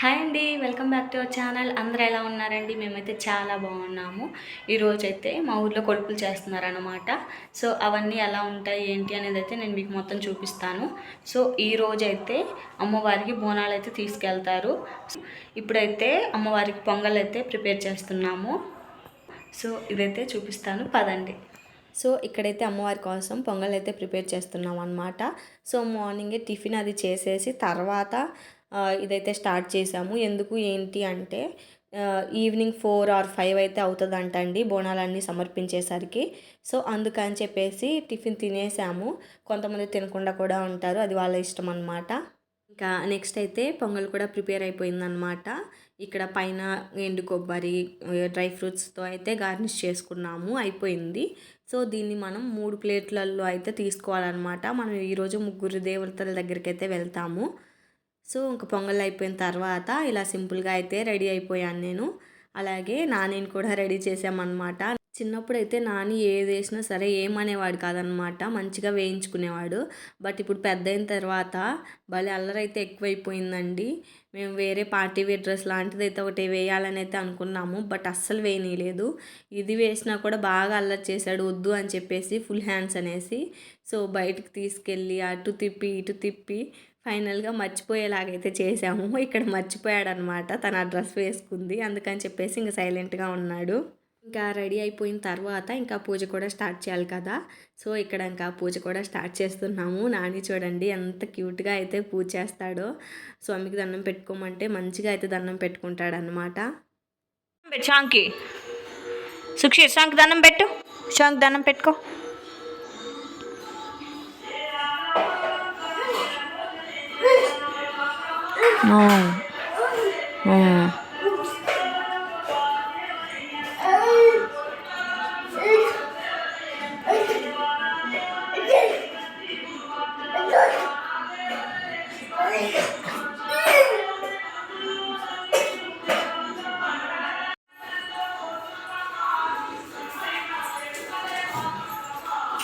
Hi అండి welcome back to our channel. అందరూ ఎలా ఉన్నారండి? మేమైతే చాలా బాగున్నాము. ఈరోజు అయితే మా ఊర్లో కొడుకులు చేస్తున్నారనమాట సో అవన్నీ ఎలా ఉంటాయి ఏంటి అనేది అయితే నేను మీకు మొత్తం చూపిస్తాను. సో ఈ అయితే అమ్మవారికి బోనాలు అయితే తీసుకెళ్తారు. ఇప్పుడైతే అమ్మవారికి పొంగల్ అయితే ప్రిపేర్ చేస్తున్నాము. సో ఇదైతే చూపిస్తాను. పదండి. సో ఇక్కడైతే అమ్మవారి కోసం పొంగల్ అయితే ప్రిపేర్ చేస్తున్నాం అనమాట సో మార్నింగే టిఫిన్ అది చేసేసి తర్వాత ఇదైతే స్టార్ట్ చేసాము ఎందుకు ఏంటి అంటే ఈవినింగ్ ఫోర్ ఆర్ ఫైవ్ అయితే అవుతుందంట అండి బోనాలన్నీ సమర్పించేసరికి. సో అందుకని చెప్పేసి టిఫిన్ తినేసాము. కొంతమంది తినకుండా కూడా ఉంటారు. అది వాళ్ళ ఇష్టం అనమాట ఇంకా నెక్స్ట్ అయితే పొంగల్ కూడా ప్రిపేర్ అయిపోయిందనమాట ఇక్కడ పైన ఎండు కొబ్బరి డ్రై ఫ్రూట్స్తో అయితే గార్నిష్ చేసుకున్నాము. అయిపోయింది. సో దీన్ని మనం మూడు ప్లేట్లలో అయితే తీసుకోవాలన్నమాట. మనం ఈరోజు ముగ్గురు దేవతల దగ్గరికి అయితే వెళ్తాము. సో ఇంక పొంగల్ అయిపోయిన తర్వాత ఇలా సింపుల్గా అయితే రెడీ అయిపోయాను నేను. అలాగే నానిని కూడా రెడీ చేసామన్నమాట చిన్నప్పుడు అయితే నాని ఏది వేసినా సరే ఏమనేవాడు కాదనమాట మంచిగా వేయించుకునేవాడు. బట్ ఇప్పుడు పెద్ద అయిన తర్వాత భలే అల్లరైతే ఎక్కువైపోయిందండి. మేము వేరే పార్టీ వేర్ డ్రెస్ లాంటిది అయితే ఒకటి వేయాలని అయితే అనుకున్నాము. బట్ అస్సలు వేయనీయలేదు. ఇది వేసినా కూడా బాగా అల్లరి చేశాడు. వద్దు అని చెప్పేసి ఫుల్ హ్యాండ్స్ అనేసి సో బయటకు తీసుకెళ్ళి అటు తిప్పి ఇటు తిప్పి ఫైనల్గా మర్చిపోయేలాగైతే చేసాము ఇక్కడ మర్చిపోయాడు అనమాట తన ఆ డ్రెస్ వేసుకుంది. అందుకని చెప్పేసి ఇంకా సైలెంట్గా ఉన్నాడు. ఇంకా రెడీ అయిపోయిన తర్వాత ఇంకా పూజ కూడా స్టార్ట్ చేయాలి కదా. సో ఇక్కడ ఇంకా పూజ కూడా స్టార్ట్ చేస్తున్నాము. నాని చూడండి ఎంత క్యూట్గా అయితే పూజ చేస్తాడో. స్వామికి దండం పెట్టుకోమంటే మంచిగా అయితే దండం పెట్టుకుంటాడు అనమాట పెట్టు షాంకి సుక్షి షాంక్ దండం పెట్టు. షాంక్ దండం పెట్టుకో.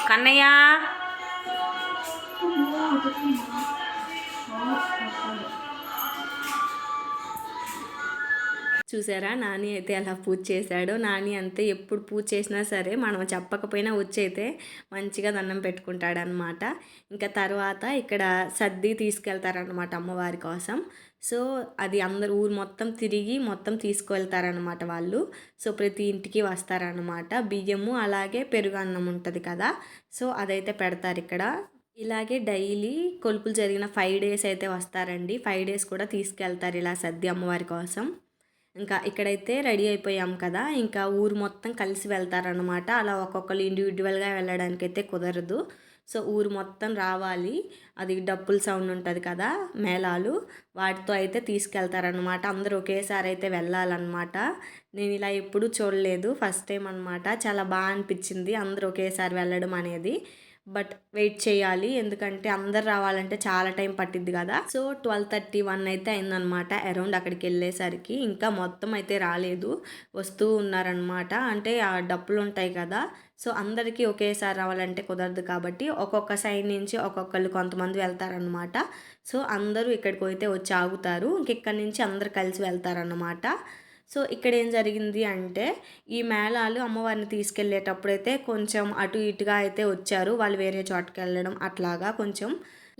కన్నయ్య చూసారా? నాని అయితే అలా పూజ చేశాడో. నాని అంతే ఎప్పుడు పూజ చేసినా సరే మనం చెప్పకపోయినా వచ్చి అయితే మంచిగా దండం పెట్టుకుంటాడనమాట ఇంకా తర్వాత ఇక్కడ సర్ది తీసుకెళ్తారనమాట అమ్మవారి కోసం. సో అది అందరు ఊరు మొత్తం తిరిగి మొత్తం తీసుకువెళ్తారనమాట వాళ్ళు. సో ప్రతి ఇంటికి వస్తారనమాట బియ్యము అలాగే పెరుగు అన్నం ఉంటుంది కదా. సో అదైతే పెడతారు ఇక్కడ. ఇలాగే డైలీ కొలుపులు జరిగిన ఫైవ్ డేస్ అయితే వస్తారండి. ఫైవ్ డేస్ కూడా తీసుకెళ్తారు ఇలా సద్ది అమ్మవారి కోసం. ఇంకా ఇక్కడైతే రెడీ అయిపోయాం కదా. ఇంకా ఊరు మొత్తం కలిసి వెళ్తారనమాట అలా ఒక్కొక్కరు ఇండివిజువల్గా వెళ్ళడానికి అయితే కుదరదు. సో ఊరు మొత్తం రావాలి. అది డప్పుల సౌండ్ ఉంటుంది కదా మేళాలు. వాటితో అయితే తీసుకెళ్తారనమాట అందరూ ఒకేసారి అయితే వెళ్ళాలన్నమాట. నేను ఇలా ఎప్పుడూ చూడలేదు. ఫస్ట్ టైం అనమాట చాలా బాగా అనిపించింది అందరూ ఒకేసారి వెళ్ళడం అనేది. బట్ వెయిట్ చేయాలి. ఎందుకంటే అందరు రావాలంటే చాలా టైం పట్టిద్ది కదా. సో ట్వెల్వ్ థర్టీ వన్ అయితే అయిందనమాట అరౌండ్ అక్కడికి వెళ్ళేసరికి. ఇంకా మొత్తం అయితే రాలేదు. వస్తూ ఉన్నారనమాట. అంటే ఆ డప్పులు ఉంటాయి కదా. సో అందరికీ ఒకేసారి రావాలంటే కుదరదు కాబట్టి ఒక్కొక్క సైడ్ నుంచి ఒక్కొక్కరు కొంతమంది వెళ్తారనమాట. సో అందరూ ఇక్కడికి అయితే వచ్చి ఆగుతారు. ఇంక ఇక్కడి నుంచి అందరు కలిసి వెళ్తారనమాట. సో ఇక్కడ ఏం జరిగింది అంటే ఈ మేళాలు అమ్మవారిని తీసుకెళ్ళేటప్పుడు అయితే కొంచెం అటు ఇటుగా అయితే వచ్చారు. వాళ్ళు వేరే చోటుకి వెళ్ళడం అట్లాగా కొంచెం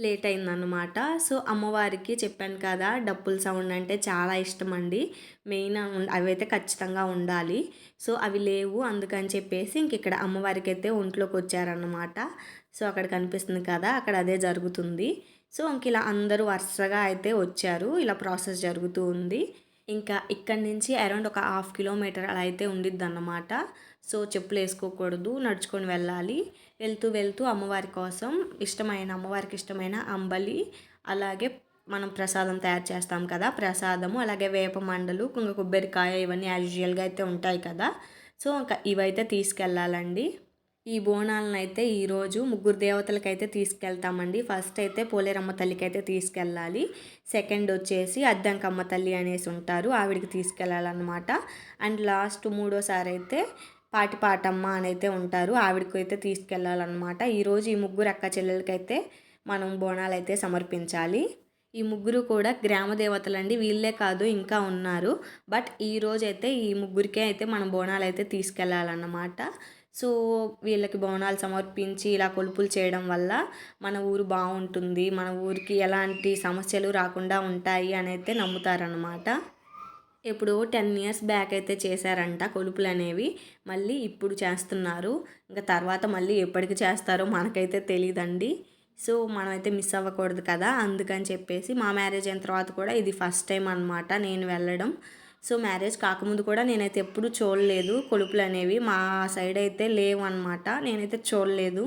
లేట్ అయిందన్నమాట. సో అమ్మవారికి చెప్పాను కదా డప్పుల సౌండ్ అంటే చాలా ఇష్టం అండి మెయిన్ అవైతే ఖచ్చితంగా ఉండాలి. సో అవి లేవు అందుకని చెప్పేసి ఇంక ఇక్కడ అమ్మవారికి అయితే ఒంట్లోకి వచ్చారన్నమాట. సో అక్కడ కనిపిస్తుంది కదా అక్కడ అదే జరుగుతుంది. సో ఇంక ఇలా అందరూ వరుసగా అయితే వచ్చారు. ఇలా ప్రాసెస్ జరుగుతూ ఉంది. ఇంకా ఇక్కడి నుంచి అరౌండ్ ఒక హాఫ్ కిలోమీటర్ అలా అయితే ఉండిద్ది అన్నమాట సో చెప్పులు వేసుకోకూడదు నడుచుకొని వెళ్ళాలి. వెళ్తూ వెళ్తూ అమ్మవారి కోసం ఇష్టమైన అమ్మవారికి ఇష్టమైన అంబలి అలాగే మనం ప్రసాదం తయారు చేస్తాం కదా ప్రసాదము అలాగే వేప మండలు ఇంకా కొబ్బరికాయ ఇవన్నీ యాజ్ యూజువల్గా అయితే ఉంటాయి కదా. సో ఇంకా ఇవైతే తీసుకెళ్ళాలండి. ఈ బోనాలను అయితే ఈరోజు ముగ్గురు దేవతలకైతే తీసుకెళ్తామండి. ఫస్ట్ అయితే పోలేరమ్మ తల్లికి అయితే తీసుకెళ్ళాలి. సెకండ్ వచ్చేసి అద్దంకమ్మ తల్లి అనేసి ఉంటారు. ఆవిడకి తీసుకెళ్ళాలన్నమాట. అండ్ లాస్ట్ మూడోసారి అయితే పాటి పాటమ్మ అని అయితే ఉంటారు. ఆవిడకి అయితే తీసుకెళ్ళాలన్నమాట. ఈరోజు ఈ ముగ్గురు అక్క చెల్లెలకైతే మనం బోనాలు అయితే సమర్పించాలి. ఈ ముగ్గురు కూడా గ్రామ దేవతలండి. వీళ్ళే కాదు ఇంకా ఉన్నారు. బట్ ఈ ఈ ముగ్గురికే అయితే మనం బోనాలు అయితే తీసుకెళ్ళాలన్నమాట. సో వీళ్ళకి బోనాలు సమర్పించి ఇలా కొలుపులు చేయడం వల్ల మన ఊరు బాగుంటుంది. మన ఊరికి ఎలాంటి సమస్యలు రాకుండా ఉంటాయి అని అయితే నమ్ముతారనమాట ఎప్పుడో టెన్ ఇయర్స్ బ్యాక్ అయితే చేశారంట కొలుపులు అనేవి. మళ్ళీ ఇప్పుడు చేస్తున్నారు. ఇంకా తర్వాత మళ్ళీ ఎప్పటికి చేస్తారో మనకైతే తెలియదండి సో మనమైతే మిస్ అవ్వకూడదు కదా. అందుకని చెప్పేసి మా మ్యారేజ్ అయిన తర్వాత కూడా ఇది ఫస్ట్ టైం అనమాట నేను వెళ్ళడం. సో మ్యారేజ్ కాకముందు కూడా నేనైతే ఎప్పుడు చూడలేదు. కొలుపులు అనేవి మా సైడ్ అయితే లేవు అనమాట నేనైతే చూడలేదు.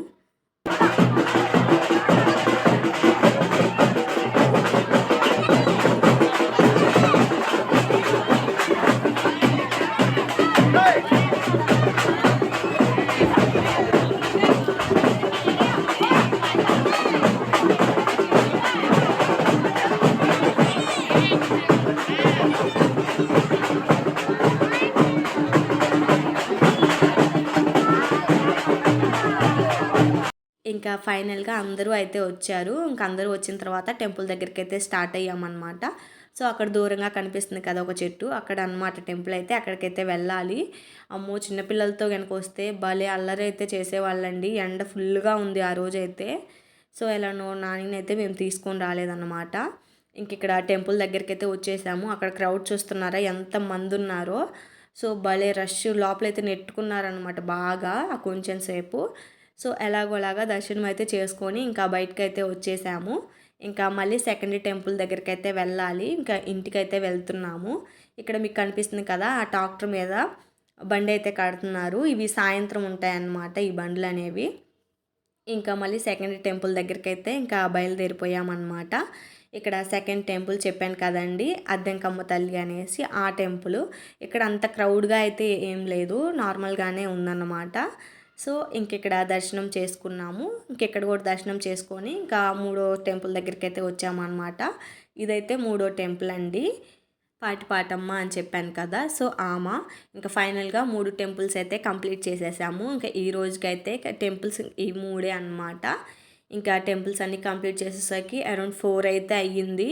ఇంకా ఫైనల్గా అందరూ అయితే వచ్చారు. ఇంకా అందరూ వచ్చిన తర్వాత టెంపుల్ దగ్గరికి అయితే స్టార్ట్ అయ్యామన్నమాట. సో అక్కడ దూరంగా కనిపిస్తుంది కదా ఒక చెట్టు. అక్కడ అన్నమాట టెంపుల్ అయితే అక్కడికైతే వెళ్ళాలి. అమ్మో చిన్నపిల్లలతో కనుక వస్తే భలే అల్లరి అయితే చేసేవాళ్ళండి. ఎండ ఫుల్గా ఉంది ఆ రోజు అయితే సో ఎలానో నానినైతే అయితే మేము తీసుకొని రాలేదన్నమాట. ఇంక ఇక్కడ టెంపుల్ దగ్గరికి అయితే వచ్చేసాము. అక్కడ క్రౌడ్ చూస్తున్నారా? ఎంత మంది ఉన్నారో సో భలే రష్. లోపలైతే నెట్టుకున్నారనమాట బాగా కొంచెం సేపు. సో ఎలాగోలాగా దర్శనం అయితే చేసుకొని ఇంకా బయటకు అయితే వచ్చేసాము. ఇంకా మళ్ళీ సెకండ్ టెంపుల్ దగ్గరికి అయితే వెళ్ళాలి. ఇంకా ఇంటికి అయితే వెళ్తున్నాము. ఇక్కడ మీకు కనిపిస్తుంది కదా ఆ ట్రాక్టర్ మీద బండి అయితే కడుతున్నారు. ఇవి సాయంత్రం ఉంటాయన్నమాట ఈ బండ్లు అనేవి. ఇంకా మళ్ళీ సెకండ్ టెంపుల్ దగ్గరికి అయితే ఇంకా బయలుదేరిపోయామన్నమాట. ఇక్కడ సెకండ్ టెంపుల్ చెప్పాను కదండి అద్దెంకమ్మ తల్లి అనేసి ఆ టెంపుల్ ఇక్కడ అంత క్రౌడ్గా అయితే ఏం లేదు. నార్మల్గానే ఉందన్నమాట. సో ఇంకెక్కడ దర్శనం చేసుకున్నాము ఇంకెక్కడ కూడా దర్శనం చేసుకొని ఇంకా మూడో టెంపుల్ దగ్గరికి అయితే వచ్చామన్నమాట. ఇదైతే మూడో టెంపుల్ అండి. పాటిపాటమ్మ అని చెప్పాను కదా సో ఆమ. ఇంకా ఫైనల్గా మూడు టెంపుల్స్ అయితే కంప్లీట్ చేసేసాము. ఇంకా ఈ రోజుకైతే టెంపుల్స్ ఈ మూడే అనమాట ఇంకా టెంపుల్స్ అన్నీ కంప్లీట్ చేసేసరికి అరౌండ్ ఫోర్ అయితే అయ్యింది.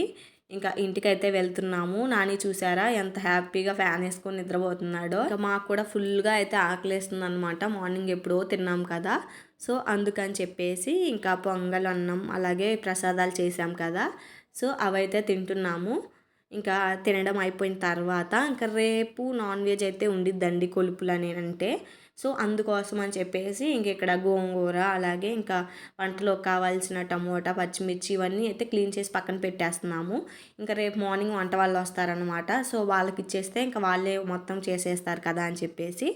ఇంకా ఇంటికైతే వెళ్తున్నాము. నాని చూసారా? ఎంత హ్యాపీగా ఫ్యాన్ వేసుకొని నిద్రపోతున్నాడో. ఇంకా మాకు కూడా ఫుల్గా అయితే ఆకలేస్తుంది అనమాట మార్నింగ్ ఎప్పుడో తిన్నాం కదా. సో అందుకని చెప్పేసి ఇంకా పొంగల్ అన్నం అలాగే ప్రసాదాలు చేసాం కదా. సో అవైతే తింటున్నాము. ఇంకా తినడం అయిపోయిన తర్వాత ఇంకా రేపు నాన్ వెజ్ అయితే ఉండిద్దండి కొలుపులు అని అంటే సో అందుకోసం అని చెప్పేసి ఇంక ఇక్కడ గోంగూర అలాగే ఇంకా వంటలో కావాల్సిన టమోటా పచ్చిమిర్చి ఇవన్నీ అయితే క్లీన్ చేసి పక్కన పెట్టేస్తున్నాము. ఇంకా రేపు మార్నింగ్ వంట వాళ్ళు వస్తారనమాట సో వాళ్ళకి ఇచ్చేస్తే ఇంకా వాళ్ళే మొత్తం చేసేస్తారు కదా అని చెప్పేసి.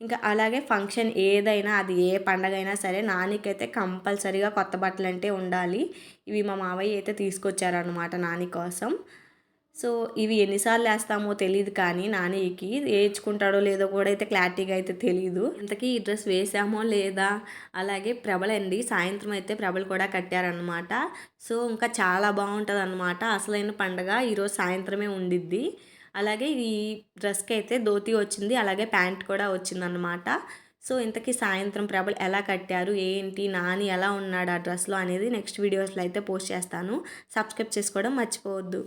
ఇంకా అలాగే ఫంక్షన్ ఏదైనా అది ఏ పండగ అయినా సరే నానికైతే కంపల్సరీగా కొత్త బట్టలు అంటే ఉండాలి. ఇవి మా మావయ్య అయితే తీసుకొచ్చారనమాట నాని కోసం. సో ఇవి ఎన్నిసార్లు వేస్తామో తెలియదు కానీ నానికి వేయించుకుంటాడో లేదో కూడా అయితే క్లారిటీగా అయితే తెలియదు ఇంతకీ ఈ డ్రెస్ వేసామో లేదా? అలాగే ప్రబలండి సాయంత్రం అయితే ప్రభలు కూడా కట్టారనమాట సో ఇంకా చాలా బాగుంటుంది అనమాట అసలైన పండగ. ఈరోజు సాయంత్రమే ఉండిద్ది. అలాగే ఈ డ్రెస్కి అయితే ధోతి వచ్చింది. అలాగే ప్యాంట్ కూడా వచ్చిందనమాట సో ఇంతకీ సాయంత్రం ప్రభలు ఎలా కట్టారు? ఏంటి? నాని ఎలా ఉన్నాడు ఆ డ్రెస్లో అనేది నెక్స్ట్ వీడియోస్లో అయితే పోస్ట్ చేస్తాను. సబ్స్క్రైబ్ చేసుకోవడం మర్చిపోవద్దు.